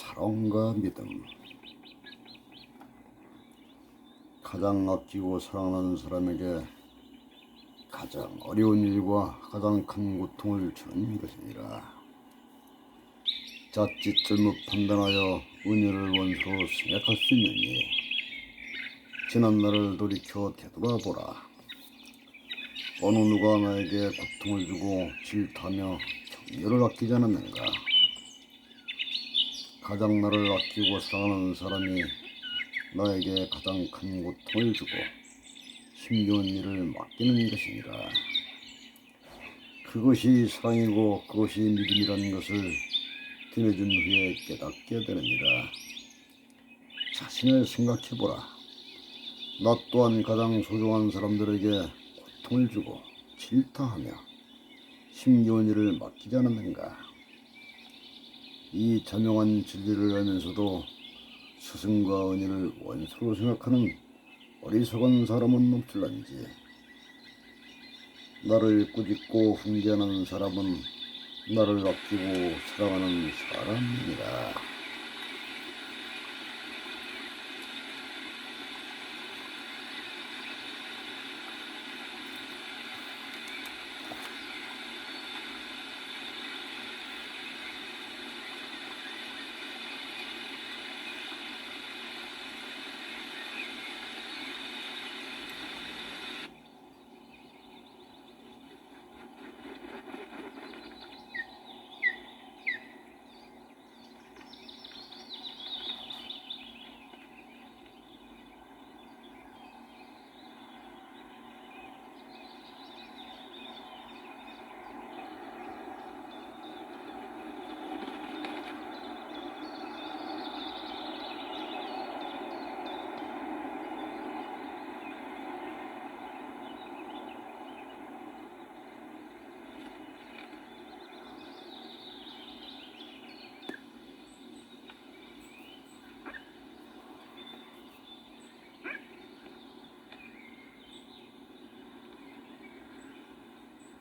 사랑과 믿음. 가장 아끼고 사랑하는 사람에게 가장 어려운 일과 가장 큰 고통을 주는 것이니라. 자칫 잘못 판단하여 은혜를 원수로 생각할 수 있느니 지난 날을 돌이켜 되돌아보라. 어느 누가 나에게 고통을 주고 질타며 격려를 아끼지 않았는가 가장 나를 아끼고 사랑하는 사람이 나에게 가장 큰 고통을 주고 힘겨운 일을 맡기는 것이니라. 그것이 사랑이고 그것이 믿음이라는 것을 들려준 후에 깨닫게 되느니라. 자신을 생각해보라. 나 또한 가장 소중한 사람들에게 고통을 주고 질타하며 힘겨운 일을 맡기지 않았는가. 이 자명한 진리를 알면서도 스승과 은혜를 원수로 생각하는 어리석은 사람은 없을런지 나를 꾸짖고 훈계하는 사람은 나를 아끼고 사랑하는 사람이니라.